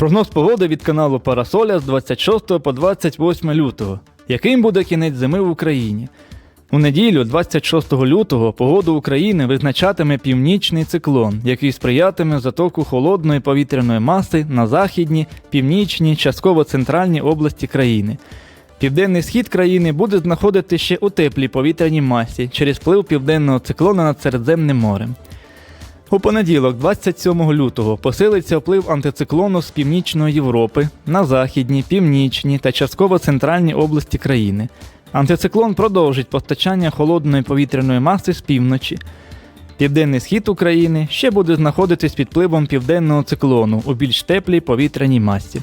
Прогноз погоди від каналу Парасоля з 26 по 28 лютого. Яким буде кінець зими в Україні? У неділю, 26 лютого, погоду України визначатиме північний циклон, який сприятиме затоку холодної повітряної маси на західні, північні, частково центральні області країни. Південний схід країни буде знаходити ще у теплій повітряній масі через вплив південного циклона над Середземним морем. У понеділок, 27 лютого, посилиться вплив антициклону з північної Європи на західні, північні та частково центральні області країни. Антициклон продовжить постачання холодної повітряної маси з півночі. Південний схід України ще буде знаходитись під впливом південного циклону у більш теплій повітряній масі.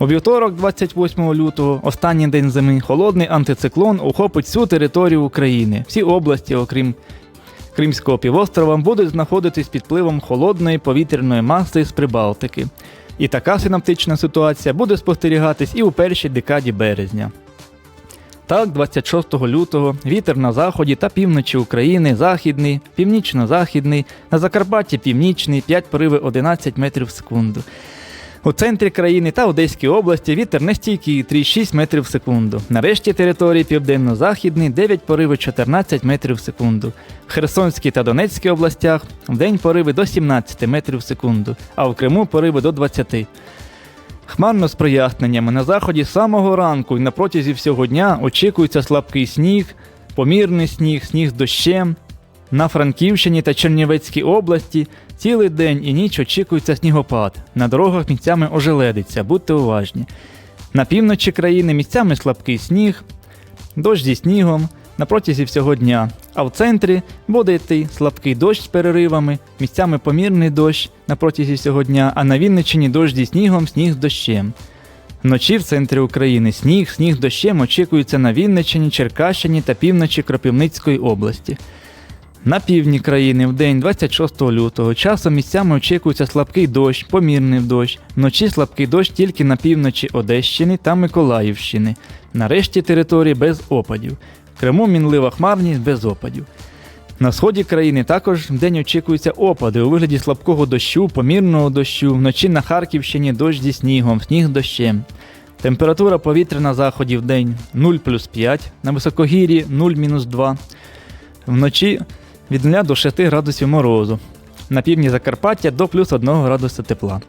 У вівторок, 28 лютого, останній день зими, холодний антициклон охопить всю територію України, всі області, окрім Кримського півострова, будуть знаходитись під впливом холодної повітряної маси з Прибалтики. І така синаптична ситуація буде спостерігатись і у першій декаді березня. Так, 26 лютого вітер на заході та півночі України західний, північно-західний, на Закарпатті північний, 5 пориви 11 метрів в секунду. У центрі країни та Одеській області вітер нестійкий 3,6 метрів в секунду. На решті території південно-західний 9 пориви 14 метрів в секунду. В Херсонській та Донецькій областях вдень пориви до 17 метрів в секунду, а в Криму пориви до 20. Хмарно з проясненнями на заході з самого ранку і на протязі всього дня очікується слабкий сніг, помірний сніг, сніг з дощем. На Франківщині та Чернівецькій області цілий день і ніч очікується снігопад. На дорогах місцями ожеледиться, будьте уважні. На півночі країни місцями слабкий сніг, дощ зі снігом на протязі всього дня. А в центрі буде йти слабкий дощ з переривами, місцями помірний дощ на протязі всього дня, а на Вінниччині дощ зі снігом, сніг з дощем. Вночі в центрі України сніг, сніг дощем очікується на Вінниччині, Черкащині та півночі Кропивницької області. На півдні країни в день 26 лютого часом місцями очікується слабкий дощ, помірний дощ. Вночі слабкий дощ тільки на півночі Одещини та Миколаївщини. На решті території без опадів. В Криму мінлива хмарність без опадів. На сході країни також в день очікуються опади у вигляді слабкого дощу, помірного дощу, вночі на Харківщині дощ зі снігом, сніг дощем. Температура повітря на заході в день 0 плюс 5, на високогір'ї 0 мінус 2. Вночі від 0 до 6 градусів морозу. На півдні Закарпаття до плюс 1 градуса тепла.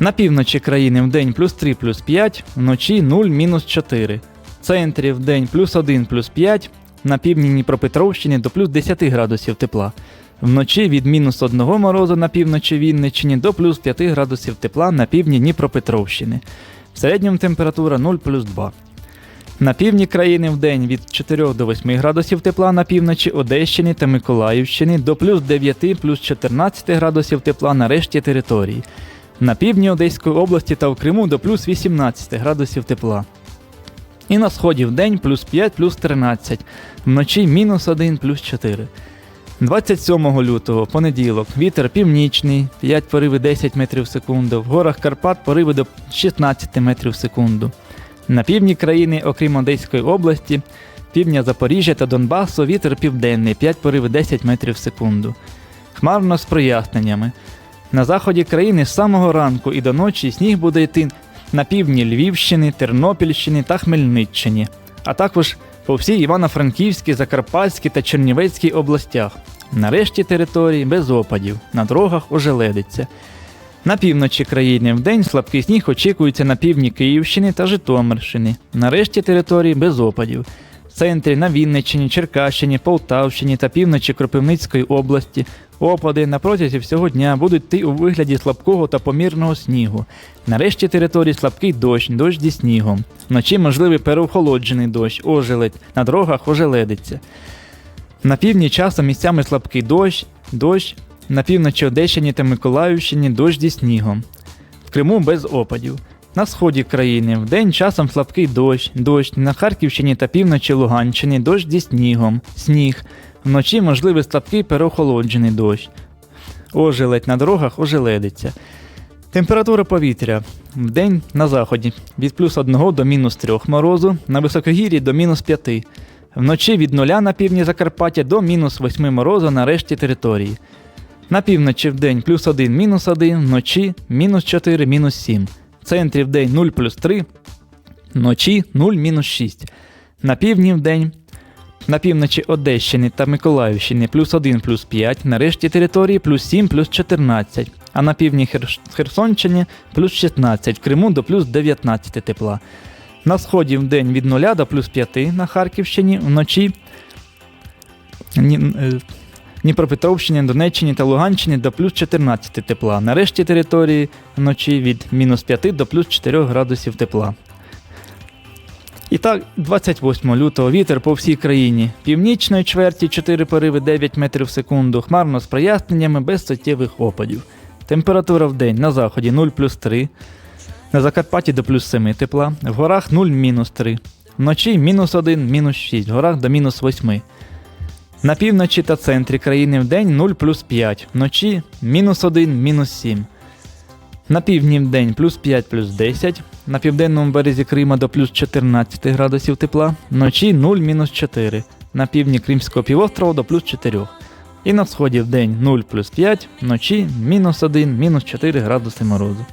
На півночі країни в день плюс 3 плюс 5, вночі 0 мінус 4. В центрі в день плюс 1 плюс 5, на півдні Дніпропетровщини до плюс 10 градусів тепла. Вночі від мінус 1 морозу на півночі Вінниччині до плюс 5 градусів тепла на півдні Дніпропетровщини. В середньому температура 0 плюс 2. На півдні країни в день від 4 до 8 градусів тепла на півночі Одещини та Миколаївщини до плюс 9 плюс 14 градусів тепла на решті території. На півдні Одеської області та в Криму до плюс 18 градусів тепла. І на сході в день плюс 5 плюс 13, вночі мінус 1 плюс 4. 27 лютого, понеділок, вітер північний, 5 пориви 10 метрів в секунду, в горах Карпат пориви до 16 метрів в секунду. На півдні країни, окрім Одеської області, півдня Запоріжжя та Донбасу вітер південний 5 пориви 10 метрів в секунду. Хмарно з проясненнями. На заході країни з самого ранку і до ночі сніг буде йти на півдні Львівщини, Тернопільщини та Хмельниччині, а також по всій Івано-Франківській, Закарпатській та Чернівецькій областях. На решті території без опадів, на дорогах ожеледиться. На півночі країни вдень слабкий сніг очікується на півдні Київщини та Житомирщини. На решті території без опадів. В центрі на Вінниччині, Черкащині, Полтавщині та півночі Кропивницької області опади на протязі всього дня будуть йти у вигляді слабкого та помірного снігу. На решті території слабкий дощ, дощ зі снігом. Вночі можливий переохолоджений дощ, ожеледь, на дорогах ожеледиться. На півдні часом місцями слабкий дощ, дощ, на півночі Одещині та Миколаївщині дощ зі снігом. В Криму без опадів. На сході країни вдень часом слабкий дощ, дощ, на Харківщині та півночі Луганщини дощ зі снігом, сніг. Вночі можливий слабкий переохолоджений дощ. Ожеледь на дорогах ожеледиться. Температура повітря вдень на заході від плюс 1 до мінус 3 морозу, на високогір'ї до мінус 5. Вночі від 0 на півдні Закарпаття до мінус 8 морозу на решті території. На півночі в день плюс 1, мінус 1, вночі мінус 4, мінус 7. В центрі в день 0 плюс 3, вночі 0 мінус 6. На півдні в день на півночі Одещини та Миколаївщини плюс 1 плюс 5, на решті території плюс 7 плюс 14, а на півдні Херсонщині плюс 16, в Криму до плюс 19 тепла. На сході в день від 0 до плюс 5 на Харківщині, вночі е, Дніпропетровщині, Донеччині та Луганщині до плюс 14 тепла. На решті території вночі від мінус 5 до плюс 4 градусів тепла. І так, 28 лютого вітер по всій країні. Північної чверті 4 пориви 9 метрів в секунду, хмарно з проясненнями без суттєвих опадів. Температура в день на заході 0 плюс 3, на Закарпатті до плюс 7 тепла, в горах 0 мінус 3, вночі мінус 1, мінус 6, в горах до мінус 8. На півночі та центрі країни в день 0 плюс 5, вночі мінус 1, мінус 7. На півдні в день плюс 5 плюс 10, на південному березі Крима до плюс 14 градусів тепла, вночі 0 мінус 4, на півдні Кримського півострова до плюс 4. І на сході в день 0 плюс 5, вночі мінус 1, мінус 4 градуси морозу.